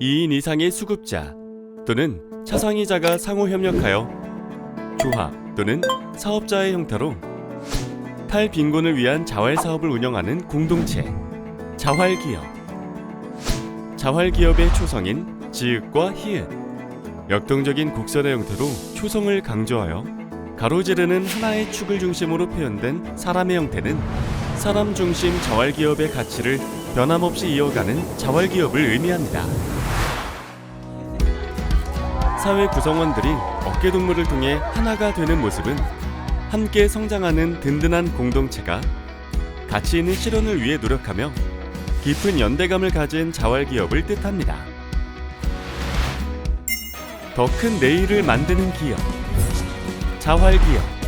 2인 이상의 수급자 또는 차상위자가 상호 협력하여 조합 또는 사업자의 형태로 탈빈곤을 위한 자활 사업을 운영하는 공동체 자활 기업. 자활 기업의 초성인 지읒과 히읗 역동적인 곡선의 형태로 초성을 강조하여 가로지르는 하나의 축을 중심으로 표현된 사람의 형태는 사람 중심 자활 기업의 가치를 변함없이 이어가는 자활기업을 의미합니다. 사회 구성원들이 어깨동무를 통해 하나가 되는 모습은 함께 성장하는 든든한 공동체가 가치 있는 실현을 위해 노력하며 깊은 연대감을 가진 자활기업을 뜻합니다. 더 큰 내일을 만드는 기업 자활기업